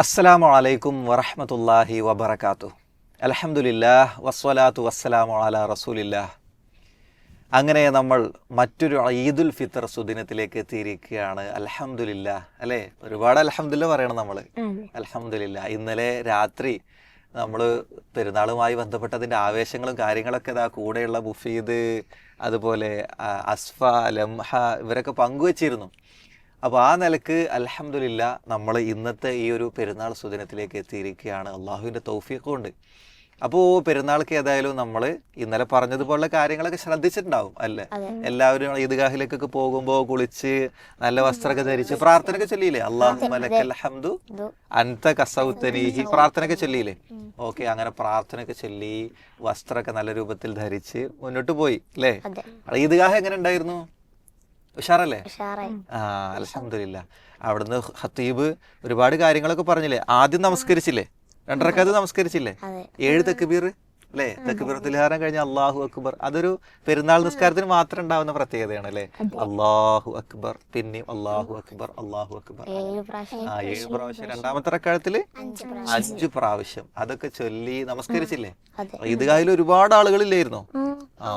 അസ്സലാമു അലൈക്കും വറഹ്മത്തുള്ളാഹി വബർക്കാത്തു അലഹമുല്ലാ വസ്വലാത്തു വസ്സലാമു അലാ റസൂലില്ലാഹ്. അങ്ങനെ നമ്മൾ മറ്റൊരു ഈദുൽ ഫിത്തർ സുദിനത്തിലേക്ക് എത്തിയിരിക്കുകയാണ്. അലഹമുല്ല അല്ലേ? ഒരുപാട് അലഹമുല്ല പറയണം നമ്മൾ അലഹമുല്ല ഇന്നലെ രാത്രി നമ്മൾ പെരുന്നാളുമായി ബന്ധപ്പെട്ടതിന്റെ ആവേശങ്ങളും കാര്യങ്ങളൊക്കെ ഇതാ കൂടെയുള്ള ബുഫീദ് അതുപോലെ അസ്ഫ ലംഹ ഇവരൊക്കെ പങ്കുവച്ചിരുന്നു. അപ്പോൾ ആ നിലയ്ക്ക് അൽഹംദുലില്ല നമ്മൾ ഇന്നത്തെ ഈ ഒരു പെരുന്നാൾ സുദിനത്തിലേക്ക് എത്തിയിരിക്കുകയാണ്. അള്ളാഹുവിന്റെ തൗഫിയൊക്കെ കൊണ്ട് അപ്പോൾ പെരുന്നാൾക്ക് ഏതായാലും നമ്മൾ ഇന്നലെ പറഞ്ഞതുപോലുള്ള കാര്യങ്ങളൊക്കെ ശ്രദ്ധിച്ചിട്ടുണ്ടാവും അല്ലേ? എല്ലാവരും ഈദ്ഗാഹിലേക്കൊക്കെ പോകുമ്പോൾ കുളിച്ച് നല്ല വസ്ത്രമൊക്കെ ധരിച്ച് പ്രാർത്ഥനയൊക്കെ ചൊല്ലിയില്ലേ? അള്ളാഹു മലക്കൽ ഹംദു അൻത കസൗത്തനീഹി പ്രാർത്ഥനയൊക്കെ ചൊല്ലിയില്ലേ? ഓക്കെ അങ്ങനെ പ്രാർത്ഥനയൊക്കെ ചൊല്ലി വസ്ത്രമൊക്കെ നല്ല രൂപത്തിൽ ധരിച്ച് മുന്നോട്ട് പോയി അല്ലേ? ഈദ്ഗാഹ് എങ്ങനെ ഉണ്ടായിരുന്നു? ഉഷാറല്ലേ? ആ അലഹമില്ല അവിടുന്ന് ഹത്തീബ് ഒരുപാട് കാര്യങ്ങളൊക്കെ പറഞ്ഞില്ലേ? ആദ്യം നമസ്കരിച്ചില്ലേ? രണ്ടരക്കാത് നമസ്കരിച്ചില്ലേ? ഏഴ് തെക്കുബീർ അല്ലേ? തെക്കുബീർ തുലഹാരം കഴിഞ്ഞ അള്ളാഹു അക്ബർ. അതൊരു പെരുന്നാൾ നിസ്കാരത്തിന് മാത്രം ഉണ്ടാവുന്ന പ്രത്യേകതയാണ് അല്ലേ അള്ളാഹു അക്ബർ. പിന്നെയും അള്ളാഹു അക്ബർ അള്ളാഹു അക്ബർ. ആ ഏഴ് പ്രാവശ്യം. രണ്ടാമത്തെ റക്കാലത്തിൽ അഞ്ചു പ്രാവശ്യം. അതൊക്കെ ചൊല്ലി നമസ്കരിച്ചില്ലേ? ഈദ്ഗാഹിൽ ഒരുപാട് ആളുകളില്ലായിരുന്നോ? ആ.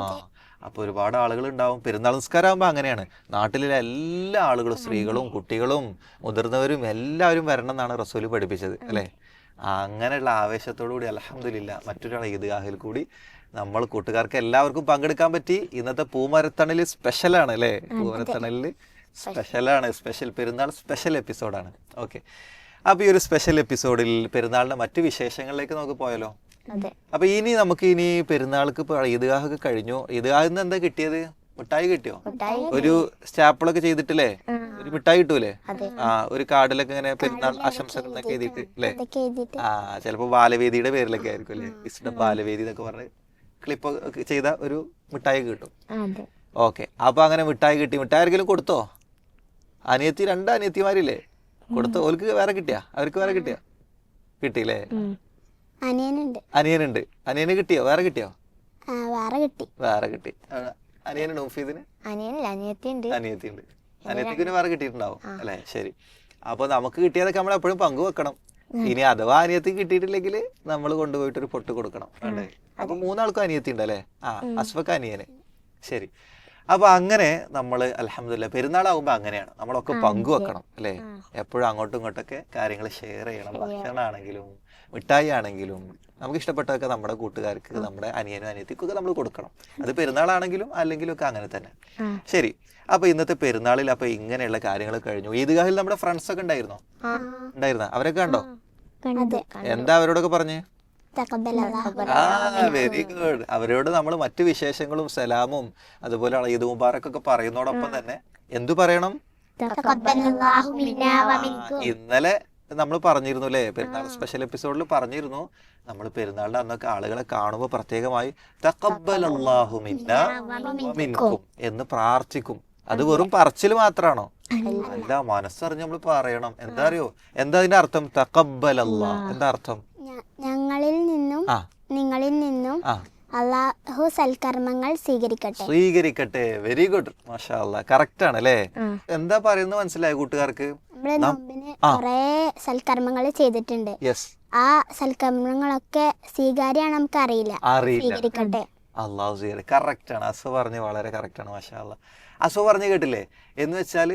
അപ്പൊ ഒരുപാട് ആളുകൾ ഉണ്ടാവും. പെരുന്നാൾ നിസ്കാരം ആകുമ്പോൾ അങ്ങനെയാണ്. നാട്ടിലെ എല്ലാ ആളുകളും സ്ത്രീകളും കുട്ടികളും മുതിർന്നവരും എല്ലാവരും വരണം എന്നാണ് റസൂൽ പഠിപ്പിച്ചത് അല്ലേ? അങ്ങനെയുള്ള ആവേശത്തോടു കൂടി അലഹമില്ല മറ്റൊരാൾ ഈദ്ഗാഹിൽ കൂടി നമ്മൾ കൂട്ടുകാർക്ക് എല്ലാവർക്കും പങ്കെടുക്കാൻ പറ്റി. ഇന്നത്തെ പൂമരത്തണൽ സ്പെഷ്യലാണ് അല്ലേ? പൂമരത്തണലിൽ സ്പെഷ്യലാണ്. സ്പെഷ്യൽ പെരുന്നാൾ സ്പെഷ്യൽ എപ്പിസോഡാണ്. ഓക്കെ. അപ്പോൾ ഈ ഒരു സ്പെഷ്യൽ എപ്പിസോഡിൽ പെരുന്നാളിന്റെ മറ്റു വിശേഷങ്ങളിലേക്ക് നമുക്ക് പോയാലോ? അപ്പൊ ഇനി നമുക്ക് ഇനി പെരുന്നാൾക്ക് ഇപ്പൊ ഈദ്ഗാഹൊക്കെ കഴിഞ്ഞു. ഈദ്ഗാഹിൽ നിന്ന് എന്താ കിട്ടിയത്? മിഠായി കിട്ടിയോ? ഒരു സ്റ്റാപ്പിളൊക്കെ ചെയ്തിട്ടില്ലേ? ഒരു മിഠായി കിട്ടൂലേ. ആ ഒരു കാർഡിലൊക്കെ ഇങ്ങനെ പെരുന്നാൾ ആശംസകൾ എന്നൊക്കെ എഴുതിയിട്ട് അല്ലേ ആ ചിലപ്പോ ബാലവേദിയുടെ പേരിലൊക്കെ ആയിരിക്കും അല്ലേ? ഇഷ്ടം ബാലവേദി എന്നൊക്കെ പറഞ്ഞ് ക്ലിപ്പ് ചെയ്ത ഒരു മിഠായി കിട്ടും. ഓക്കെ. അപ്പൊ അങ്ങനെ മിഠായി കിട്ടി. മിഠായി ആർക്കെങ്കിലും കൊടുത്തോ? അനിയത്തി രണ്ട് അനിയത്തിമാരില്ലേ? കൊടുത്തോ? ഓർക്ക് വേറെ കിട്ടിയാ? അവർക്ക് വേറെ കിട്ടിയാ? കിട്ടിയില്ലേ? അനിയനുണ്ട്. അനിയനുണ്ട്. അനിയന് കിട്ടിയോ? വേറെ കിട്ടിയോ? ആ വേറെ കിട്ടി. വേറെ കിട്ടി. ആ, അനിയനുണ്ട് മുഫീദിന് അനിയനില്ല അനിയത്തിയുണ്ട്. അനിയത്തിയുണ്ട്. അനിയത്തിക്ക് പിന്നെ വേറെ കിട്ടിയിട്ടുണ്ടാവും. അല്ലേ? ശരി. അപ്പൊ നമുക്ക് കിട്ടിയതൊക്കെ നമ്മൾ എപ്പോഴും പങ്കുവെക്കണം ഇനി അഥവാ അനിയത്തി കിട്ടിയിട്ടില്ലെങ്കിൽ നമ്മൾ കൊണ്ടുപോയിട്ട് ഒരു പൊട്ട് കൊടുക്കണം. അല്ലേ? അപ്പൊ മൂന്നാൾക്കും അനിയത്തി ഉണ്ട് അല്ലേ? ആ അസ്ഫക്ക് അനിയന്. ശരി. അപ്പൊ അങ്ങനെ നമ്മൾ അലഹമില്ല പെരുന്നാളാകുമ്പോ അങ്ങനെയാണ്. നമ്മളൊക്കെ പങ്കുവെക്കണം അല്ലേ? എപ്പോഴും അങ്ങോട്ടും ഇങ്ങോട്ടൊക്കെ കാര്യങ്ങൾ ഷെയർ ചെയ്യണം. ഭക്ഷണമാണെങ്കിലും മിഠായി ആണെങ്കിലും നമുക്ക് ഇഷ്ടപ്പെട്ടതൊക്കെ നമ്മുടെ കൂട്ടുകാർക്ക് നമ്മുടെ അനിയനും അനിയത്തിക്കും ഒക്കെ നമ്മൾ കൊടുക്കണം. അത് പെരുന്നാളാണെങ്കിലും അല്ലെങ്കിലും ഒക്കെ അങ്ങനെ തന്നെ. ശരി. അപ്പൊ ഇന്നത്തെ പെരുന്നാളിൽ അപ്പൊ ഇങ്ങനെയുള്ള കാര്യങ്ങൾ കഴിഞ്ഞു. ഈദ്ഗാഹിൽ നമ്മുടെ ഫ്രണ്ട്സ് ഒക്കെ ഉണ്ടായിരുന്നോ? ഉണ്ടായിരുന്ന? അവരൊക്കെ കണ്ടോ? എന്താ അവരോടൊക്കെ പറഞ്ഞേ? ആ വെരി ഗുഡ് അവരോട് നമ്മൾ മറ്റു വിശേഷങ്ങളും സലാമും അതുപോലെ ഈദ് മുബാറക് ഒക്കെ പറയുന്നതോടൊപ്പം തന്നെ എന്തു പറയണം? ഇന്നലെ നമ്മൾ പറഞ്ഞിരുന്നു അല്ലേ പെരുന്നാൾ സ്പെഷ്യൽ എപ്പിസോഡിൽ പറഞ്ഞിരുന്നു. നമ്മൾ പെരുന്നാളിന്റെ അന്നൊക്കെ ആളുകളെ കാണുമ്പോൾ പ്രത്യേകമായി എന്ന് പ്രാർത്ഥിക്കും. അത് വെറും പറച്ചിൽ മാത്രമാണോ അല്ല. മനസ്സറിഞ്ഞ് നമ്മൾ പറയണം. എന്താ അറിയോ എന്താ അതിന്റെ അർത്ഥം? തഖബ്ബലല്ലാ എന്താ അർത്ഥം? ഞങ്ങളിൽ നിന്നും നിങ്ങളിൽ നിന്നും അള്ളാഹു സൽക്കർമ്മങ്ങൾ സ്വീകരിക്കട്ടെ. സ്വീകരിക്കട്ടെ. വെരി ഗുഡ് മാഷാ കറക്റ്റ് ആണ് അല്ലേ? എന്താ പറയുന്നത് മനസ്സിലായി കൂട്ടുകാർക്ക്? നമ്മൾ നോമ്പിന് കുറേ സൽക്കർമ്മങ്ങൾ ചെയ്തിട്ടുണ്ട്. ആ സൽക്കർമ്മങ്ങളൊക്കെ സ്വീകാര്യാണ് നമുക്ക് അറിയില്ല. സ്വീകരിക്കട്ടെ. അള്ളാഹു സ്വീകരി കറക്റ്റ് ആണ്. അസു പറഞ്ഞ് വളരെ കറക്റ്റ് ആണ് മാഷാ അല്ലാ അസു പറഞ്ഞ് കേട്ടില്ലേ? എന്ന് വെച്ചാൽ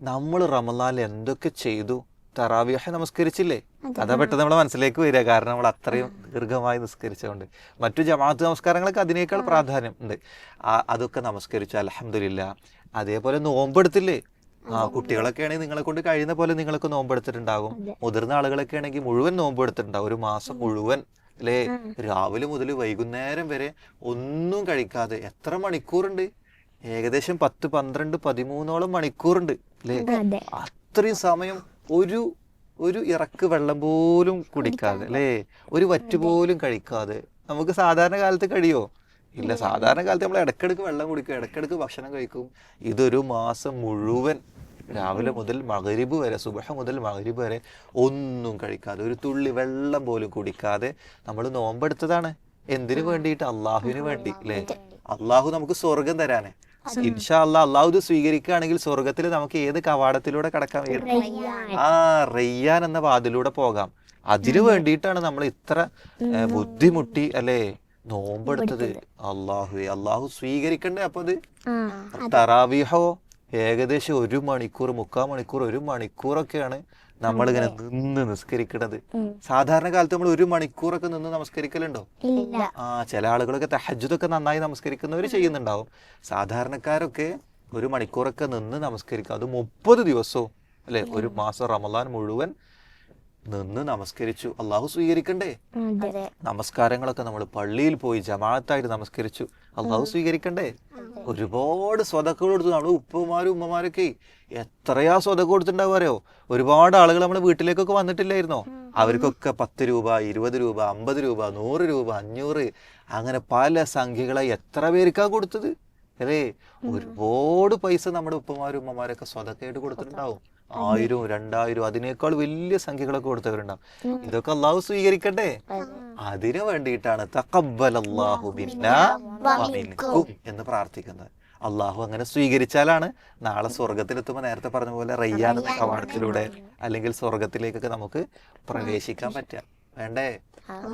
നമ്മൾ റമലാൽ എന്തൊക്കെ ചെയ്തു? തറാവിയഹ നമസ്കരിച്ചില്ലേ? അതാ പെട്ടെന്ന് നമ്മളെ മനസ്സിലേക്ക് വരിക. കാരണം നമ്മൾ അത്രയും ദീർഘമായി നിസ്കരിച്ചതുകൊണ്ട് മറ്റു ജമാഅത്ത് നമസ്കാരങ്ങളൊക്കെ അതിനേക്കാൾ പ്രാധാന്യം ഉണ്ട്. ആ അതൊക്കെ നമസ്കരിച്ചു അലഹമില്ല അതേപോലെ നോമ്പെടുത്തില്ലേ? ആ കുട്ടികളൊക്കെ ആണെങ്കിൽ നിങ്ങളെ കൊണ്ട് കഴിയുന്ന പോലെ നിങ്ങളൊക്കെ നോമ്പെടുത്തിട്ടുണ്ടാകും. മുതിർന്ന ആളുകളൊക്കെ ആണെങ്കിൽ മുഴുവൻ നോമ്പെടുത്തിട്ടുണ്ടാകും. ഒരു മാസം മുഴുവൻ അല്ലേ രാവിലെ മുതൽ വൈകുന്നേരം വരെ ഒന്നും കഴിക്കാതെ എത്ര മണിക്കൂറുണ്ട്? ഏകദേശം പത്ത് പന്ത്രണ്ട് പതിമൂന്നോളം മണിക്കൂറുണ്ട് അല്ലേ അതെ. അത്രയും സമയം ഒരു ഒരു ഇറക്ക് വെള്ളം പോലും കുടിക്കാതെ അല്ലേ? ഒരു വറ്റ് പോലും കഴിക്കാതെ. നമുക്ക് സാധാരണ കാലത്ത് കഴിയോ? ഇല്ല സാധാരണ കാലത്ത് നമ്മൾ ഇടക്കിടക്ക് വെള്ളം കുടിക്കും ഇടക്കിടക്ക് ഭക്ഷണം കഴിക്കും. ഇതൊരു മാസം മുഴുവൻ രാവിലെ മുതൽ മകരിബ് വരെ സുബഹ മുതൽ മകരിബ് വരെ ഒന്നും കഴിക്കാതെ ഒരു തുള്ളി വെള്ളം പോലും കുടിക്കാതെ നമ്മൾ നോമ്പെടുത്തതാണ്. എന്തിനു വേണ്ടിയിട്ട്? അള്ളാഹുവിന് വേണ്ടി അല്ലേ? അള്ളാഹു നമുക്ക് സ്വർഗം തരാന്. ഇൻഷാ അല്ലാ അള്ളാഹു ഇത് സ്വീകരിക്കുകയാണെങ്കിൽ സ്വർഗത്തിൽ നമുക്ക് ഏത് കവാടത്തിലൂടെ കടക്കാൻ ആ റയ്യാൻ എന്ന വാതിലൂടെ പോകാം. അതിനു വേണ്ടിയിട്ടാണ് നമ്മൾ ഇത്ര ബുദ്ധിമുട്ടി അല്ലേ? നോമ്പെടുത്തത്. അള്ളാഹു അള്ളാഹു സ്വീകരിക്കണ്ടേ അപ്പൊ അത് തറാവീഹോ ഏകദേശം ഒരു മണിക്കൂർ മുക്കാൽ മണിക്കൂർ ഒരു മണിക്കൂറൊക്കെയാണ് നമ്മളിങ്ങനെ നിന്ന് നിസ്കരിക്കണത്. സാധാരണ കാലത്ത് നമ്മൾ ഒരു മണിക്കൂറൊക്കെ നിന്ന് നമസ്കരിക്കലുണ്ടോ? ആ ചില ആളുകളൊക്കെ തഹജ്ജുദൊക്കെ നന്നായി നമസ്കരിക്കുന്നവർ ചെയ്യുന്നുണ്ടാവും. സാധാരണക്കാരൊക്കെ ഒരു മണിക്കൂറൊക്കെ നിന്ന് നമസ്കരിക്കും. അത് മുപ്പത് ദിവസവും അല്ലെ? ഒരു മാസം റമദാൻ മുഴുവൻ നിന്ന് നമസ്കരിച്ചു. അള്ളാഹു സ്വീകരിക്കണ്ടേ? നമസ്കാരങ്ങളൊക്കെ നമ്മൾ പള്ളിയിൽ പോയി ജമാഅത്തായിട്ട് നമസ്കരിച്ചു. അള്ളാഹു സ്വീകരിക്കണ്ടേ? ഒരുപാട് സ്വതക്കുകൾ കൊടുത്തു. നമ്മൾ ഉപ്പമാരും ഉമ്മമാരൊക്കെ എത്രയാ സ്വതക്ക് കൊടുത്തിട്ടുണ്ടാവും അറിയോ? ഒരുപാട് ആളുകൾ നമ്മുടെ വീട്ടിലേക്കൊക്കെ വന്നിട്ടില്ലായിരുന്നോ? അവർക്കൊക്കെ പത്ത് രൂപ ഇരുപത് രൂപ അമ്പത് രൂപ നൂറ് രൂപ അഞ്ഞൂറ്. അങ്ങനെ പല സംഖ്യകളായി എത്ര പേർക്കാ കൊടുത്തത്? അല്ലേ? ഒരുപാട് പൈസ നമ്മുടെ ഉപ്പമാരും ഉമ്മമാരൊക്കെ സ്വതക്കായിട്ട് കൊടുത്തിട്ടുണ്ടാവും. ആയിരവും രണ്ടായിരം അതിനേക്കാൾ വലിയ സംഖ്യകളൊക്കെ കൊടുത്തവരുണ്ടാവും. ഇതൊക്കെ അള്ളാഹു സ്വീകരിക്കട്ടെ. അതിനു വേണ്ടിയിട്ടാണ് എന്ന് പ്രാർത്ഥിക്കുന്നത്. അള്ളാഹു അങ്ങനെ സ്വീകരിച്ചാലാണ് നാളെ സ്വർഗത്തിലെത്തുമ്പോൾ നേരത്തെ പറഞ്ഞ പോലെ റയ്യാൻ എന്ന കവാടത്തിലൂടെ അല്ലെങ്കിൽ സ്വർഗത്തിലേക്കൊക്കെ നമുക്ക് പ്രവേശിക്കാൻ പറ്റുക. വേണ്ടേ?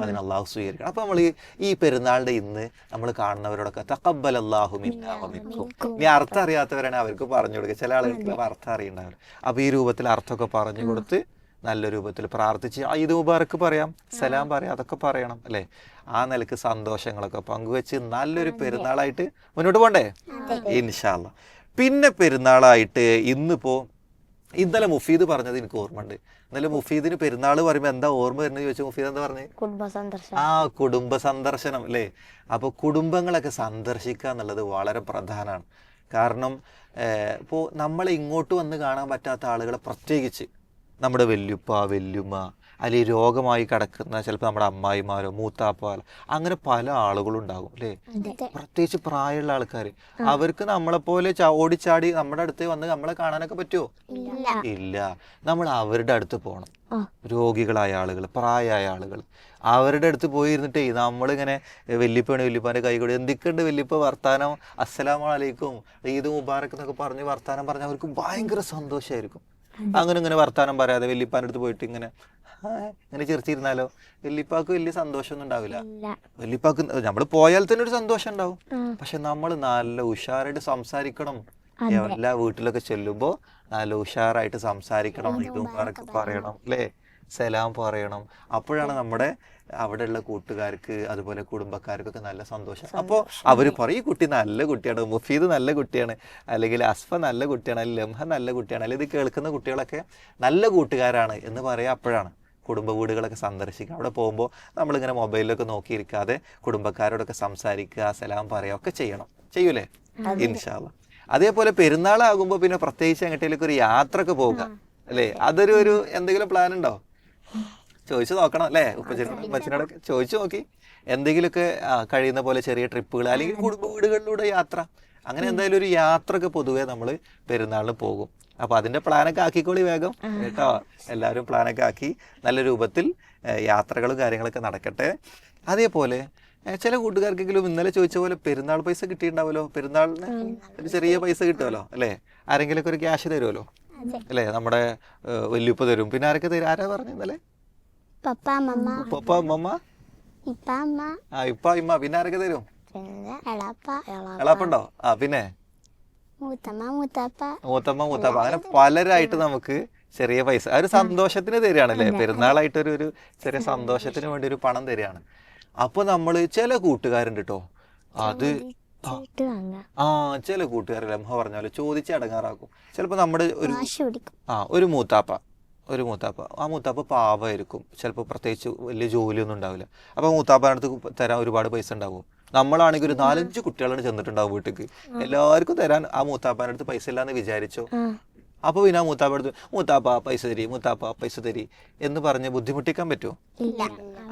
അതിന് അള്ളാഹു സ്വീകരിക്കണം. അപ്പൊ നമ്മൾ ഈ പെരുന്നാളിന്റെ ഇന്ന് നമ്മൾ കാണുന്നവരോടൊക്കെ തക്കബൽ അള്ളാഹു മിന്നാമിക്കും ഇനി അർത്ഥം അറിയാത്തവരാണ് അവർക്ക് പറഞ്ഞു കൊടുക്കുക. ചില ആളുകൾക്ക് അർത്ഥം അറിയണ്ടാവില്ല. അപ്പൊ ഈ രൂപത്തിൽ അർത്ഥമൊക്കെ പറഞ്ഞു കൊടുത്ത് നല്ല രൂപത്തിൽ പ്രാർത്ഥിച്ച് ഈദ് മുബാറക്ക് പറയാം സലാം പറയാം അതൊക്കെ പറയണം അല്ലെ? ആ നിലയ്ക്ക് സന്തോഷങ്ങളൊക്കെ പങ്കുവെച്ച് നല്ലൊരു പെരുന്നാളായിട്ട് മുന്നോട്ട് പോണ്ടേ? ഇൻഷാല്ല പിന്നെ പെരുന്നാളായിട്ട് ഇന്നിപ്പോ ഇന്നലെ മുഫീദ് പറഞ്ഞത് എനിക്ക് ഓർമ്മയുണ്ട്. ഇന്നലെ മുഫീദിന് പെരുന്നാൾ പറയുമ്പോൾ എന്താ ഓർമ്മ വരുന്നത് ചോദിച്ചാൽ മുഫീദ് എന്താ പറഞ്ഞത് കുടുംബ സന്ദർശനം. ആ കുടുംബ സന്ദർശനം അല്ലേ? അപ്പോൾ കുടുംബങ്ങളൊക്കെ സന്ദർശിക്കുക എന്നുള്ളത് വളരെ പ്രധാനമാണ്. കാരണം ഇപ്പോൾ നമ്മളെ ഇങ്ങോട്ട് വന്ന് കാണാൻ പറ്റാത്ത ആളുകളെ പ്രത്യേകിച്ച് നമ്മുടെ വല്യുപ്പ വല്യുമ്മ അല്ലെങ്കിൽ രോഗമായി കിടക്കുന്ന ചിലപ്പോൾ നമ്മുടെ അമ്മായിമാരോ മൂത്താപ്പാൽ അങ്ങനെ പല ആളുകളും ഉണ്ടാകും അല്ലേ പ്രത്യേകിച്ച് പ്രായമുള്ള ആൾക്കാർ അവർക്ക് നമ്മളെപ്പോലെ ഓടിച്ചാടി നമ്മുടെ അടുത്ത് വന്ന് നമ്മളെ കാണാനൊക്കെ പറ്റുമോ ഇല്ല. ഇല്ല. നമ്മൾ അവരുടെ അടുത്ത് പോകണം രോഗികളായ ആളുകൾ പ്രായമായ ആളുകൾ. അവരുടെ അടുത്ത് പോയി ഇരുന്നിട്ടേ നമ്മളിങ്ങനെ വല്യപ്പാണ് വല്യപ്പാന്റെ കൈ കൂടി എന്തൊക്കെയുണ്ട് വല്യപ്പ വർത്താനം? അസ്സലാമലൈക്കും ഈദ് മുബാറക് എന്നൊക്കെ പറഞ്ഞ് വർത്താനം പറഞ്ഞാൽ അവർക്ക് ഭയങ്കര സന്തോഷമായിരിക്കും അങ്ങനെ ഇങ്ങനെ വർത്താനം പറയാതെ വല്യപ്പാന്റെ അടുത്ത് പോയിട്ട് ഇങ്ങനെ ഇങ്ങനെ ചിരിച്ചിരുന്നാലോ? വല്യപ്പാക്ക് വലിയ സന്തോഷമൊന്നും ഉണ്ടാവില്ല. വല്യപ്പാക്ക് നമ്മൾ പോയാൽ തന്നെ ഒരു സന്തോഷം ഉണ്ടാവും. പക്ഷെ നമ്മൾ നല്ല ഉഷാറായിട്ട് സംസാരിക്കണം. എല്ലാ വീട്ടിലൊക്കെ ചെല്ലുമ്പോ നല്ല ഉഷാറായിട്ട് സംസാരിക്കണം. ഇതും പറയണം. അല്ലേ? സലാം പറയണം. അപ്പോഴാണ് നമ്മുടെ അവിടെയുള്ള കൂട്ടുകാർക്ക് അതുപോലെ കുടുംബക്കാർക്കൊക്കെ നല്ല സന്തോഷം. അപ്പോൾ അവർ പറയും ഈ കുട്ടി നല്ല കുട്ടിയാണ്. മുഫീദ് നല്ല കുട്ടിയാണ്. അല്ലെങ്കിൽ അസ്ഫ നല്ല കുട്ടിയാണ്. അല്ലെങ്കിൽ ലംഹ നല്ല കുട്ടിയാണ്. അല്ലെങ്കിൽ ഇത് കേൾക്കുന്ന കുട്ടികളൊക്കെ നല്ല കൂട്ടുകാരാണ് എന്ന് പറയുക അപ്പോഴാണ്. കുടുംബ വീടുകളൊക്കെ സന്ദർശിക്കുക. അവിടെ പോകുമ്പോൾ നമ്മളിങ്ങനെ മൊബൈലിലൊക്കെ നോക്കിയിരിക്കാതെ കുടുംബക്കാരോടൊക്കെ സംസാരിക്കുക സലാം പറയുക ഒക്കെ ചെയ്യണം. ചെയ്യൂലേ? ഇൻഷാല്ല അതേപോലെ പെരുന്നാളാകുമ്പോൾ പിന്നെ പ്രത്യേകിച്ച് എങ്ങോട്ടേലൊക്കെ ഒരു യാത്രയ്ക്ക് പോവുക അല്ലേ? അതൊരു ഒരു എന്തെങ്കിലും പ്ലാൻ ഉണ്ടോ? ചോദിച്ചു നോക്കണം അല്ലേ? ഉപ്പച്ചനോട് ചോദിച്ചു നോക്കി. എന്തെങ്കിലുമൊക്കെ കഴിയുന്ന പോലെ ചെറിയ ട്രിപ്പുകൾ അല്ലെങ്കിൽ കുടുംബ വീടുകളിലൂടെ യാത്ര. അങ്ങനെ എന്തായാലും ഒരു യാത്രയൊക്കെ പൊതുവേ നമ്മൾ പെരുന്നാളിന് പോകും. അപ്പൊ അതിന്റെ പ്ലാനൊക്കെ ആക്കിക്കോളി വേഗം. കേട്ടോ? എല്ലാവരും പ്ലാനൊക്കെ ആക്കി നല്ല രൂപത്തിൽ യാത്രകളും കാര്യങ്ങളൊക്കെ നടക്കട്ടെ. അതേപോലെ ചില കൂട്ടുകാർക്കെങ്കിലും ഇന്നലെ ചോദിച്ച പോലെ പെരുന്നാൾ പൈസ കിട്ടിയിട്ടുണ്ടാവുമല്ലോ? പെരുന്നാളിന് ഒരു ചെറിയ പൈസ കിട്ടുമല്ലോ? അല്ലേ? ആരെങ്കിലും ഒരു ക്യാഷ് തരുമല്ലോ? അല്ലേ? നമ്മുടെ വല്യുപ്പ തരും. പിന്നെ ആരൊക്കെ തരും? ആരാ പറഞ്ഞു ഇന്നലെ? പപ്പ മമ്മ ഇപ്പ അമ്മ. ആ ഇപ്പ ഇമ്മ. പിന്നെ ആരൊക്കെ തരും? എളാപ്പുണ്ടോ ആ പിന്നെ? മൂത്തമ്മ മൂത്താപ്പ. മൂത്തമ്മ മൂത്തപ്പ. അങ്ങനെ പലരായിട്ട് നമുക്ക് ചെറിയ പൈസ. ആ ഒരു സന്തോഷത്തിന് തരികയാണ് അല്ലേ പെരുന്നാളായിട്ട് ഒരു ചെറിയ സന്തോഷത്തിന് വേണ്ടി ഒരു പണം തരികയാണ്. അപ്പൊ നമ്മൾ ചില കൂട്ടുകാരുണ്ട് കേട്ടോ അത് ആ ചില കൂട്ടുകാർ ലംഹ പറഞ്ഞ പോലെ ചോദിച്ച് അടങ്ങാറാക്കും. ചിലപ്പോൾ നമ്മുടെ ഒരു ആ ഒരു മൂത്താപ്പ. ഒരു മൂത്താപ്പ. ആ മൂത്താപ്പ പാവമായിരിക്കും. ചിലപ്പോൾ പ്രത്യേകിച്ച് വലിയ ജോലിയൊന്നും ഉണ്ടാവില്ല. അപ്പോൾ മൂത്താപ്പാന്റെ അടുത്ത് തരാൻ ഒരുപാട് പൈസ ഉണ്ടാവും. നമ്മളാണെങ്കിൽ ഒരു നാലഞ്ച് കുട്ടികളാണ് ചെന്നിട്ടുണ്ടാവും വീട്ടിലേക്ക് എല്ലാവർക്കും തരാൻ ആ മൂത്താപ്പാന്റെ അടുത്ത് പൈസ ഇല്ലാന്ന് വിചാരിച്ചോ? അപ്പൊ അപ്പോൾ പിന്നെ ആ മൂത്താപ്പ അടുത്ത് മൂത്താപ്പ പൈസ തരി മൂത്താപ്പ പൈസ തരി എന്ന് പറഞ്ഞ് ബുദ്ധിമുട്ടിക്കാൻ പറ്റുമോ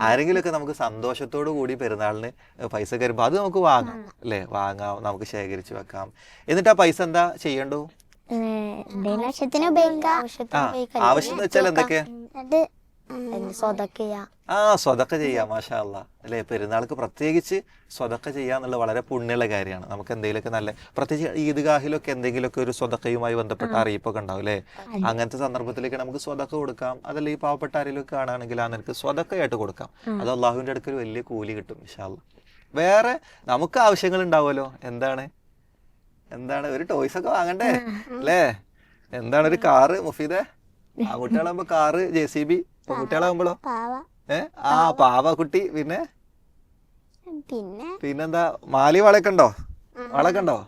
ആരെങ്കിലുമൊക്കെ നമുക്ക് സന്തോഷത്തോടു കൂടി പെരുന്നാളിന് പൈസ കയറുമ്പോൾ അത് നമുക്ക് വാങ്ങാം അല്ലേ? വാങ്ങാം നമുക്ക് ശേഖരിച്ച് വെക്കാം. എന്നിട്ട് ആ പൈസ എന്താ ചെയ്യണ്ടോ? ആവശ്യത്തിന് ഉപയോഗിക്കാം. ആവശ്യം വെച്ചാൽ എന്തൊക്കെയാ? ആ. സ്വതക്ക ചെയ്യാം. മാഷാ അല്ല അല്ലേ പെരുന്നാൾക്ക് പ്രത്യേകിച്ച് സ്വതക്ക ചെയ്യുക ചെയ്യാന്നുള്ള വളരെ പുണ്യമുള്ള കാര്യമാണ്. നമുക്ക് എന്തെങ്കിലുമൊക്കെ നല്ല പ്രത്യേകിച്ച് ഈദ്ഗാഹിലൊക്കെ എന്തെങ്കിലുമൊക്കെ ഒരു സ്വതക്കയുമായി ബന്ധപ്പെട്ട അറിയിപ്പൊക്കെ ഉണ്ടാവും അല്ലേ? അങ്ങനത്തെ സന്ദർഭത്തിലേക്ക് നമുക്ക് സ്വതക്ക കൊടുക്കാം. അതല്ല ഈ പാവപ്പെട്ട ആരെങ്കിലും കാണുകയാണെങ്കിൽ ആ നിനക്ക് സ്വതക്കയായിട്ട് കൊടുക്കാം. അത് അള്ളാഹുവിന്റെ അടുക്കൽ വലിയ കൂലി കിട്ടും ഇൻഷാല്ല വേറെ നമുക്ക് ആവശ്യങ്ങൾ ഉണ്ടാവുമല്ലോ. എന്താണ്? എന്താണ്? ഒരു ടോയ്സ് ഒക്കെ വാങ്ങണ്ടേ? അല്ലേ? എന്താണ് ഒരു കാറ്? മുഫീദെ കുട്ടികളാകുമ്പോ കാറ് ജെ സി ബി പെൺകുട്ടികളാകുമ്പോഴോ പാവ. ഏ? ആ പാവ. കുട്ടി പിന്നെ? പിന്നെ? പിന്നെന്താ മാലി വളയൊക്കെ ഉണ്ടോ വളയൊക്കെ ഉണ്ടോ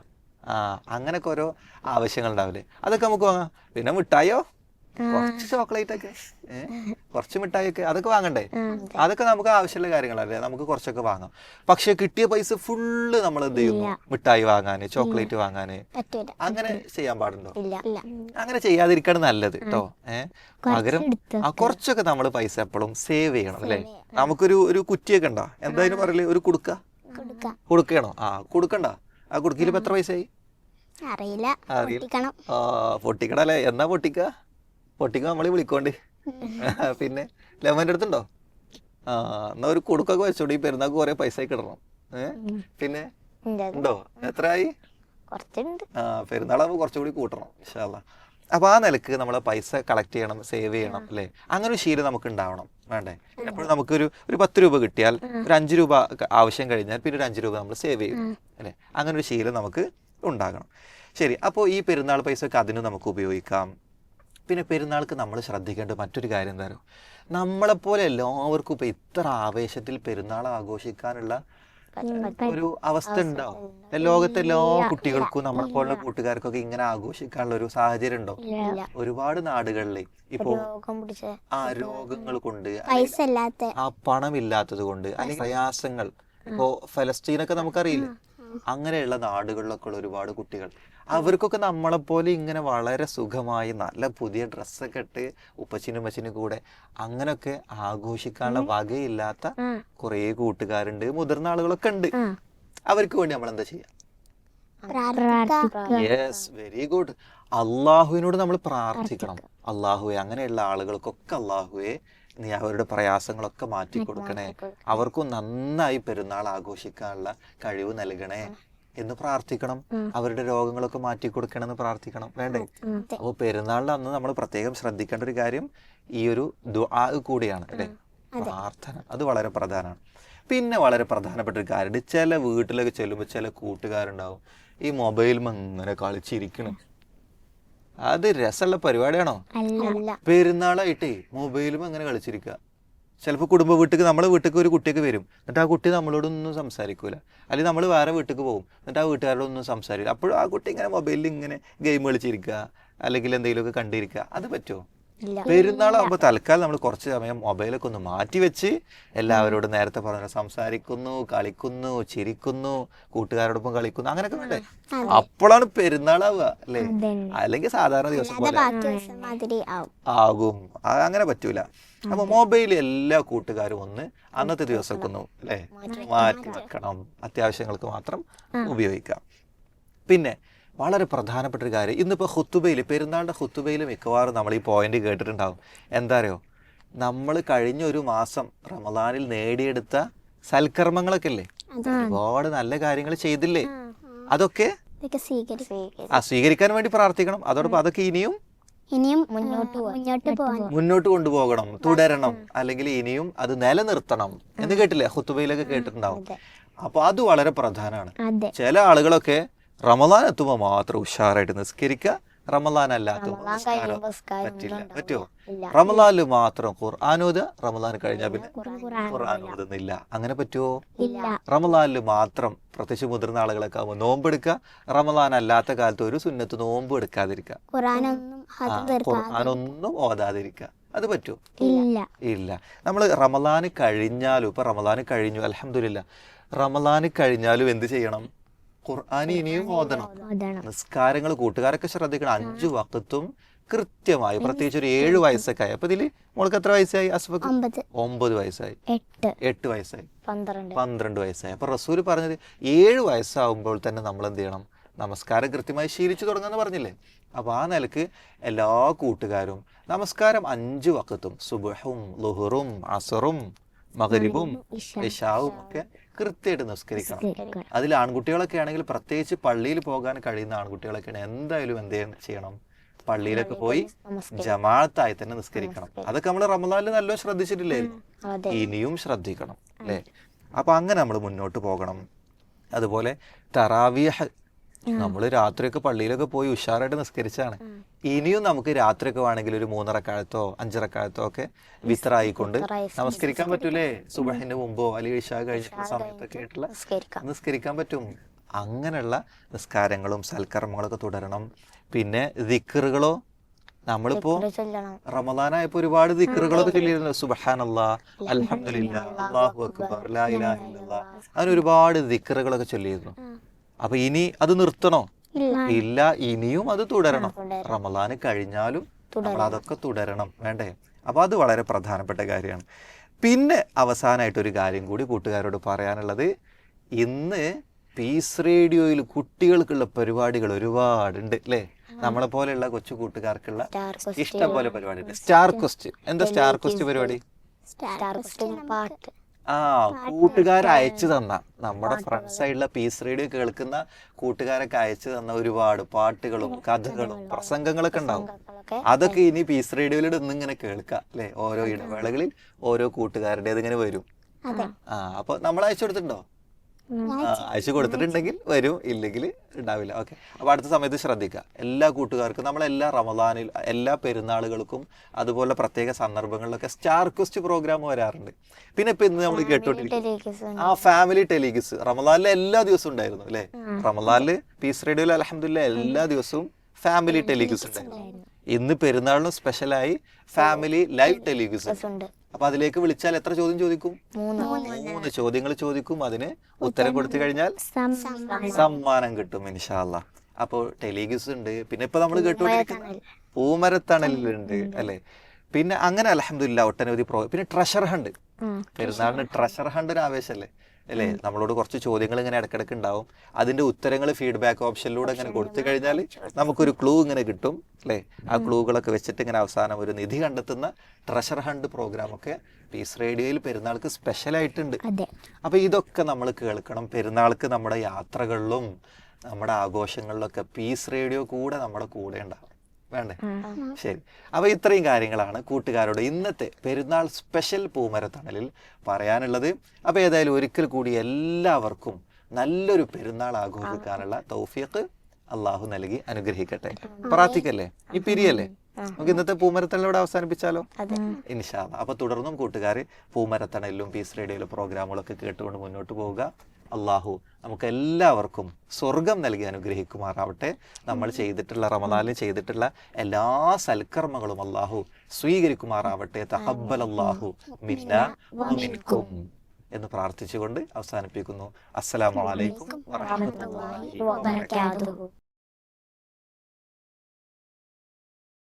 ആ അങ്ങനൊക്കെ ഓരോ ആവശ്യങ്ങൾ ഉണ്ടാവില്ലേ അതൊക്കെ നമുക്ക് വാങ്ങാം. പിന്നെ മിഠായിയോ? കുറച്ച് ചോക്ലേറ്റ് ഒക്കെ. കുറച്ച് മിഠായി ഒക്കെ അതൊക്കെ വാങ്ങണ്ടേ? അതൊക്കെ നമുക്ക് ആവശ്യമുള്ള കാര്യങ്ങളല്ലേ? നമുക്ക് കുറച്ചൊക്കെ വാങ്ങാം. പക്ഷെ കിട്ടിയ പൈസ ഫുള്ള് നമ്മൾ എന്ത് ചെയ്യുന്നു? മിഠായി വാങ്ങാന് ചോക്ലേറ്റ് വാങ്ങാന്. അങ്ങനെ ചെയ്യാൻ പാടുണ്ടോ? അങ്ങനെ ചെയ്യാതിരിക്കാണ് നല്ലത് കേട്ടോ ഏഹ് പകരം ആ കുറച്ചൊക്കെ നമ്മൾ പൈസ എപ്പോഴും സേവ് ചെയ്യണം അല്ലേ? നമുക്കൊരു ഒരു കുറ്റിയൊക്കെ ഉണ്ടോ? എന്തായാലും പറയൽ ഒരു കുടുക്ക? കൊടുക്കാം. കൊടുക്കണോ ആ കൊടുക്കണ്ട ആ കുടുക്കയിൽ ഇപ്പൊ എത്ര പൈസയായി? അറിയില്ല. അറിയില്ല. പൊട്ടിക്കണം. ആ പൊട്ടിക്കണ അല്ലേ? എന്നാ പൊട്ടിക്ക? പൊട്ടിക്ക നമ്മളെ വിളിക്കോണ്ട്. പിന്നെ ലെമന്റെ അടുത്തുണ്ടോ? ആ എന്നാ ഒരു കൊടുക്കൊക്കെ വെച്ചോടി പെരുന്നാൾക്ക് കുറെ പൈസ കിടണം പിന്നെ? ഉണ്ട്? എത്രയായി? ആയി ആ പെരുന്നാളാകുമ്പോൾ കുറച്ചുകൂടി കൂട്ടണം ഇൻഷാല്ല അപ്പൊ ആ നിലയ്ക്ക് നമ്മൾ പൈസ കളക്ട് ചെയ്യണം സേവ് ചെയ്യണം അല്ലേ? അങ്ങനെ ഒരു ശീലം നമുക്ക് ഉണ്ടാവണം വേണ്ടേ? എപ്പോഴും നമുക്കൊരു ഒരു പത്ത് രൂപ കിട്ടിയാൽ ഒരു അഞ്ച് രൂപ ആവശ്യം കഴിഞ്ഞാൽ പിന്നെ ഒരു അഞ്ച് രൂപ നമ്മൾ സേവ് ചെയ്യും അല്ലേ? അങ്ങനെ ഒരു ശീലം നമുക്ക് ഉണ്ടാകണം. ശരി അപ്പോൾ ഈ പെരുന്നാൾ പൈസ ഒക്കെ അതിന് നമുക്ക് ഉപയോഗിക്കാം. പിന്നെ പെരുന്നാൾക്ക് നമ്മൾ ശ്രദ്ധിക്കേണ്ട മറ്റൊരു കാര്യം എന്താ പറയുക നമ്മളെപ്പോലെ എല്ലാവർക്കും ഇപ്പം ഇത്ര ആവേശത്തിൽ പെരുന്നാൾ ആഘോഷിക്കാനുള്ള ഒരു അവസ്ഥ ഉണ്ടാവും ലോകത്തെ എല്ലാ കുട്ടികൾക്കും നമ്മളെ പോലുള്ള കൂട്ടുകാർക്കൊക്കെ ഇങ്ങനെ ആഘോഷിക്കാനുള്ള ഒരു സാഹചര്യം ഉണ്ടോ? ഒരുപാട് നാടുകളിൽ ഇപ്പോ രോഗം പിടിച്ച ആ രോഗങ്ങൾ കൊണ്ട് ആ പണം ആ പണമില്ലാത്തത് കൊണ്ട് അല്ലെങ്കിൽ പ്രയാസങ്ങൾ. ഇപ്പോ ഫലസ്തീനൊക്കെ നമുക്കറിയില്ലേ? അങ്ങനെയുള്ള നാടുകളിലൊക്കെ ഉള്ള ഒരുപാട് കുട്ടികൾ അവർക്കൊക്കെ നമ്മളെപ്പോലെ ഇങ്ങനെ വളരെ സുഖമായി നല്ല പുതിയ ഡ്രസ്സൊക്കെ ഇട്ട് ഉപ്പച്ചിനും ഉമ്മച്ചിനും കൂടെ അങ്ങനൊക്കെ ആഘോഷിക്കാനുള്ള വകയില്ലാത്ത കുറേ കൂട്ടുകാരുണ്ട് മുതിർന്ന ആളുകളൊക്കെ ഉണ്ട്. അവർക്ക് വേണ്ടി നമ്മൾ എന്താ ചെയ്യാം? പ്രാർത്ഥിക്കാം. യെസ് വെരി ഗുഡ് അള്ളാഹുവിനോട് നമ്മൾ പ്രാർത്ഥിക്കണം. അള്ളാഹുവെ അങ്ങനെയുള്ള ആളുകൾക്കൊക്കെ അള്ളാഹുവെ നീ അവരുടെ പ്രയാസങ്ങളൊക്കെ മാറ്റി കൊടുക്കണേ അവർക്കും നന്നായി പെരുന്നാൾ ആഘോഷിക്കാനുള്ള കഴിവ് നൽകണേ. എന്ന് പ്രാർത്ഥിക്കണം. അവരുടെ രോഗങ്ങളൊക്കെ മാറ്റി കൊടുക്കണം എന്ന് പ്രാർത്ഥിക്കണം. വേണ്ടേ? അപ്പോൾ പെരുന്നാളിൽ അന്ന് നമ്മൾ പ്രത്യേകം ശ്രദ്ധിക്കേണ്ട ഒരു കാര്യം ഈ ഒരു ദുആ കൂടിയാണ് അല്ലേ? പ്രാർത്ഥന. അത് വളരെ പ്രധാനമാണ്. പിന്നെ വളരെ പ്രധാനപ്പെട്ട ഒരു കാര്യമുണ്ട് ചില വീട്ടിലൊക്കെ ചെല്ലുമ്പോൾ ചില കൂട്ടുകാരുണ്ടാവും ഈ മൊബൈൽ അങ്ങനെ കളിച്ചിരിക്കണം. അത് രസമുള്ള പരിപാടിയാണോ? പെരുന്നാളായിട്ടേ മൊബൈലും അങ്ങനെ കളിച്ചിരിക്കുക ചിലപ്പോൾ കുടുംബ വീട്ടിലേക്ക് നമ്മളെ വീട്ടിലേക്ക് ഒരു കുട്ടിയൊക്കെ വരും. എന്നിട്ട് ആ കുട്ടി നമ്മളോടൊന്നും സംസാരിക്കൂല. അല്ലെങ്കിൽ നമ്മൾ വേറെ വീട്ടിലേക്ക് പോകും എന്നിട്ട് ആ വീട്ടുകാരോടൊന്നും സംസാരിക്കില്ല അപ്പോഴും ആ കുട്ടി ഇങ്ങനെ മൊബൈലിൽ ഇങ്ങനെ ഗെയിം കളിച്ചിരിക്കുക അല്ലെങ്കിൽ എന്തെങ്കിലുമൊക്കെ കണ്ടിരിക്കുക അത് പറ്റുമോ പെരുന്നാളാകുമ്പോൾ തൽക്കാലം നമ്മൾ കുറച്ച് സമയം മൊബൈലൊക്കെ ഒന്ന് മാറ്റി വെച്ച് എല്ലാവരോടും നേരത്തെ പറഞ്ഞ സംസാരിക്കുന്നു കളിക്കുന്നു ചിരിക്കുന്നു കൂട്ടുകാരോടൊപ്പം കളിക്കുന്നു അങ്ങനെയൊക്കെ വേണ്ടേ? അപ്പോഴാണ് പെരുന്നാളാവുക അല്ലേ? അല്ലെങ്കിൽ സാധാരണ ദിവസം പോലെ. ആകും. അങ്ങനെ പറ്റൂല. അപ്പൊ മൊബൈൽ എല്ലാ കൂട്ടുകാരും ഒന്ന് അന്നത്തെ ദിവസമൊക്കെ ഒന്ന് അല്ലേ? മാറ്റി വെക്കണം. അത്യാവശ്യങ്ങൾക്ക് മാത്രം ഉപയോഗിക്കാം. പിന്നെ വളരെ പ്രധാനപ്പെട്ട ഒരു കാര്യം. ഇന്നിപ്പോൾ ഹുത്തുബയിൽ പെരുന്നാളിന്റെ ഹുത്തുബയിൽ മിക്കവാറും നമ്മൾ ഈ പോയിന്റ് കേട്ടിട്ടുണ്ടാകും എന്താ അറിയോ നമ്മൾ കഴിഞ്ഞ ഒരു മാസം റമദാനിൽ നേടിയെടുത്ത സൽക്കർമ്മങ്ങളൊക്കെ ഇല്ലേ ഒരുപാട് നല്ല കാര്യങ്ങൾ ചെയ്തില്ലേ? അതൊക്കെ ആ സ്വീകരിക്കാൻ വേണ്ടി പ്രാർത്ഥിക്കണം. അതോടൊപ്പം അതൊക്കെ ഇനിയും ഇനിയും മുന്നോട്ട് മുന്നോട്ട് കൊണ്ടുപോകണം തുടരണം അല്ലെങ്കിൽ ഇനിയും അത് നിലനിർത്തണം എന്ന് കേട്ടില്ലേ? ഹുത്തുബയിലൊക്കെ കേട്ടിട്ടുണ്ടാവും. അപ്പൊ അത് വളരെ പ്രധാനമാണ്. അതെ. ചില ആളുകളൊക്കെ റമദാൻ എത്തുമ്പോൾ മാത്രം ഉഷാറായിട്ട് നിസ്കരിക്കുക. റമലാൻ അല്ലാത്ത നിസ്കാരം പറ്റില്ല. പറ്റുമോ? റമലാനിൽ മാത്രം ഖുർആാനോദ റമലാൻ കഴിഞ്ഞാൽ പിന്നെ ഖുർആൻ ഓതുന്നില്ല. അങ്ങനെ പറ്റുമോ? ഇല്ല. റമദാനിൽ മാത്രം പ്രത്യേകിച്ച് മുതിർന്ന ആളുകളൊക്കെ ആകുമ്പോൾ നോമ്പെടുക്കുക. റമലാൻ അല്ലാത്ത കാലത്ത് ഒരു സുന്നത്ത് നോമ്പ് എടുക്കാതിരിക്കുക. ഖുർആനൊന്നും ഓതാതിരിക്കുക. അത് പറ്റുമോ? ഇല്ല. ഇല്ല. നമ്മൾ റമലാന് കഴിഞ്ഞാലും ഇപ്പൊ റമലാന് കഴിഞ്ഞു അലഹമില്ല റമലാന് കഴിഞ്ഞാലും എന്ത് ചെയ്യണം? ഖുർആൻ ഇനിയും ഓതണം. നിസ്കാരങ്ങൾ കൂട്ടുകാരൊക്കെ ശ്രദ്ധിക്കണം. അഞ്ചു വക്കത്തും കൃത്യമായി പ്രത്യേകിച്ച് ഒരു ഏഴ് വയസ്സൊക്കെ ആയി അപ്പൊ ഇതിൽ മോൾക്ക് എത്ര വയസ്സായി അസുഖം ഒമ്പത്. വയസ്സായി. എട്ട്. വയസ്സായി. പന്ത്രണ്ട്. പന്ത്രണ്ട് വയസ്സായി. അപ്പൊ റസൂൽ പറഞ്ഞത് ഏഴ് വയസ്സാവുമ്പോൾ തന്നെ നമ്മൾ എന്ത് ചെയ്യണം നമസ്കാരം കൃത്യമായി ശീലിച്ചു തുടങ്ങുമെന്ന് പറഞ്ഞില്ലേ? അപ്പോൾ ആ നിലയ്ക്ക് എല്ലാ കൂട്ടുകാരും നമസ്കാരം അഞ്ചു വക്കത്തും സുബഹും ലുഹറും അസറും മകരിബും ഇഷാവും. ഒക്കെ കൃത്യമായിട്ട് നിസ്കരിക്കണം. അതിൽ ആൺകുട്ടികളൊക്കെ ആണെങ്കിൽ പ്രത്യേകിച്ച് പള്ളിയിൽ പോകാൻ കഴിയുന്ന ആൺകുട്ടികളൊക്കെ എന്തായാലും എന്ത് ചെയ്യണം- പള്ളിയിലൊക്കെ പോയി ജമാഅത്തായി തന്നെ നിസ്കരിക്കണം. അതൊക്കെ നമ്മൾ റമദാനിൽ നല്ലോ ശ്രദ്ധിച്ചിട്ടില്ലേ? ഇനിയും ശ്രദ്ധിക്കണം അല്ലേ? അപ്പൊ അങ്ങനെ നമ്മൾ മുന്നോട്ട് പോകണം. അതുപോലെ തറാവിയഹ് നമ്മൾ രാത്രിയൊക്കെ പള്ളിയിലൊക്കെ പോയി ഉഷാറായിട്ട് നിസ്കരിച്ചാണ്. ഇനിയും നമുക്ക് രാത്രിയൊക്കെ വേണമെങ്കിൽ ഒരു മൂന്നരക്കാലത്തോ അഞ്ചരക്കാലത്തോ ഒക്കെ വിത്തറായിക്കൊണ്ട് നമസ്കരിക്കാൻ പറ്റൂലേ? സുബഹിന്റെ മുമ്പോ അല്ലെങ്കിൽ ഇഷാ കഴിഞ്ഞ സമയത്തൊക്കെ ആയിട്ടുള്ള നിസ്കരിക്കാം. നിസ്കരിക്കാൻ പറ്റും. അങ്ങനെയുള്ള നിസ്കാരങ്ങളും സൽക്കർമ്മങ്ങളൊക്കെ തുടരണം. പിന്നെ ദിക്കറുകളോ നമ്മളിപ്പോ റമദാനായപ്പോ ഒരുപാട് ദിക്കറുകളൊക്കെ ചൊല്ലിയിരുന്നു സുബഹാനല്ലാ അലഹമില്ല അക്ബർ അങ്ങനെ ഒരുപാട് ദിക്കറുകളൊക്കെ ചൊല്ലിയിരുന്നു. അപ്പൊ ഇനി അത് നിർത്തണോ? ഇല്ല. ഇനിയും അത് തുടരണം. റമദാൻ കഴിഞ്ഞാലും നമ്മൾ അതൊക്കെ തുടരണം. വേണ്ടേ? അപ്പൊ അത് വളരെ പ്രധാനപ്പെട്ട കാര്യമാണ്. പിന്നെ അവസാനമായിട്ട് ഒരു കാര്യം കൂടി കൂട്ടുകാരോട് പറയാനുള്ളത്. ഇന്ന് പീസ് റേഡിയോയിൽ കുട്ടികൾക്കുള്ള പരിപാടികൾ ഒരുപാടുണ്ട് അല്ലേ നമ്മളെ പോലെയുള്ള കൊച്ചു കൂട്ടുകാർക്കുള്ള ഇഷ്ടം പോലെ പരിപാടി സ്റ്റാർ ക്വസ്റ്റ് എന്താ സ്റ്റാർ ക്വസ്റ്റ് പരിപാടി? പാട്ട്. ആ കൂട്ടുകാർ അയച്ചു തന്ന. നമ്മുടെ ഫ്രണ്ട് സൈഡിലെ പീസ് റേഡിയോ കേൾക്കുന്ന കൂട്ടുകാരൊക്കെ അയച്ചു തന്ന ഒരുപാട് പാട്ടുകളും കഥകളും പ്രസംഗങ്ങളൊക്കെ ഉണ്ടാവും. അതൊക്കെ ഇനി പീസ് റേഡിയോയിലൂടെ ഇന്നിങ്ങനെ കേൾക്കാം അല്ലെ? ഓരോ ഇടവേളകളിൽ ഓരോ കൂട്ടുകാരുടേത് ഇങ്ങനെ വരും. ആ അപ്പൊ നമ്മൾ അയച്ചു കൊടുത്തിട്ടുണ്ടോ? അയച്ചു കൊടുത്തിട്ടുണ്ടെങ്കിൽ വരും ഇല്ലെങ്കിൽ ഉണ്ടാവില്ല. ഓക്കെ അപ്പൊ അടുത്ത സമയത്ത് ശ്രദ്ധിക്കുക. എല്ലാ കൂട്ടുകാർക്കും നമ്മളെല്ലാ റമദാനിൽ എല്ലാ പെരുന്നാളുകൾക്കും അതുപോലെ പ്രത്യേക സന്ദർഭങ്ങളിലൊക്കെ സ്റ്റാർ ക്വസ്റ്റ് പ്രോഗ്രാം വരാറുണ്ട്. പിന്നെ ഇപ്പൊ ഇന്ന് നമ്മൾ കേട്ടോണ്ടിരിക്കും ആ ഫാമിലി ടെലിഗിസ് റമദാനിലെ എല്ലാ ദിവസവും ഉണ്ടായിരുന്നു അല്ലേ? റമദാനിൽ പീസ് റേഡിയോയിൽ അലഹമില്ല എല്ലാ ദിവസവും ഫാമിലി ടെലിഗിസ് ഉണ്ടായിരുന്നു. ഇന്ന് പെരുന്നാളിനും സ്പെഷ്യലായി ഫാമിലി ലൈവ് ടെലിഗിസ് ഉണ്ട്. അപ്പൊ അതിലേക്ക് വിളിച്ചാൽ എത്ര ചോദ്യം ചോദിക്കും? മൂന്ന്. മൂന്ന്. ചോദ്യങ്ങൾ ചോദിക്കും. അതിന് ഉത്തരം കൊടുത്തു കഴിഞ്ഞാൽ സമ്മാനം. കിട്ടും ഇൻഷാല്ല അപ്പോൾ ടെലിഗിസ് ഉണ്ട്. പിന്നെ ഇപ്പൊ നമ്മൾ കേട്ടുകൊണ്ടിരിക്കുന്ന പൂമരത്തണലിലുണ്ട് അല്ലെ? പിന്നെ അങ്ങനെ അലഹമില്ല ഒട്ടനവധി പ്രോ പിന്നെ ട്രഷർ ഹണ്ട് പെരുന്നാളിന് ട്രഷർ ഹണ്ട് ഒരു ആവേശമല്ലേ അല്ലേ? നമ്മളോട് കുറച്ച് ചോദ്യങ്ങൾ ഇങ്ങനെ ഇടക്കിടക്ക് ഉണ്ടാവും. അതിന്റെ ഉത്തരങ്ങൾ ഫീഡ്ബാക്ക് ഓപ്ഷനിലൂടെ ഇങ്ങനെ കൊടുത്തു കഴിഞ്ഞാൽ നമുക്കൊരു ക്ലൂ ഇങ്ങനെ കിട്ടും അല്ലേ? ആ ക്ലൂകളൊക്കെ വെച്ചിട്ട് ഇങ്ങനെ അവസാനം ഒരു നിധി കണ്ടെത്തുന്ന ട്രഷർ ഹണ്ട് പ്രോഗ്രാം ഒക്കെ പീസ് റേഡിയോയിൽ പെരുന്നാൾക്ക് സ്പെഷ്യൽ ആയിട്ടുണ്ട്. അപ്പൊ ഇതൊക്കെ നമ്മൾ കേൾക്കണം. പെരുന്നാൾക്ക് നമ്മുടെ യാത്രകളിലും നമ്മുടെ ആഘോഷങ്ങളിലൊക്കെ പീസ് റേഡിയോ കൂടെ നമ്മുടെ കൂടെ ഉണ്ടാവും വേണ്ടേ? ശരി. അപ്പൊ ഇത്രയും കാര്യങ്ങളാണ് കൂട്ടുകാരോട് ഇന്നത്തെ പെരുന്നാൾ സ്പെഷ്യൽ പൂമരത്തണലിൽ പറയാനുള്ളത്. അപ്പൊ ഏതായാലും ഒരിക്കൽ കൂടി എല്ലാവർക്കും നല്ലൊരു പെരുന്നാൾ ആഘോഷിക്കാനുള്ള തൗഫീഖ് അള്ളാഹു നൽകി അനുഗ്രഹിക്കട്ടെ. പ്രാർത്ഥിക്കല്ലേ? ഈ പിരിയല്ലേ? നമുക്ക് ഇന്നത്തെ പൂമരത്തണലോടെ അവസാനിപ്പിച്ചാലോ? ഇൻഷാ ഇൻഷാല്ല അപ്പൊ തുടർന്നും കൂട്ടുകാർ പൂമരത്തണലിലും പീസ് റേഡിയോയിലും പ്രോഗ്രാമുകളൊക്കെ കേട്ടുകൊണ്ട് മുന്നോട്ട് പോവുക. അള്ളാഹു നമുക്ക് എല്ലാവർക്കും സ്വർഗം നൽകി അനുഗ്രഹിക്കുമാറാവട്ടെ. നമ്മൾ ചെയ്തിട്ടുള്ള റമദാനിൽ ചെയ്തിട്ടുള്ള എല്ലാ സൽക്കർമ്മങ്ങളും അള്ളാഹു സ്വീകരിക്കുമാറാവട്ടെ. തഹബൽ അള്ളാഹു മിന്നും എന്ന് പ്രാർത്ഥിച്ചുകൊണ്ട് അവസാനിപ്പിക്കുന്നു. അസ്സലാമു അലൈക്കും വറഹ്മത്തുള്ളാഹി വബറകാതുഹു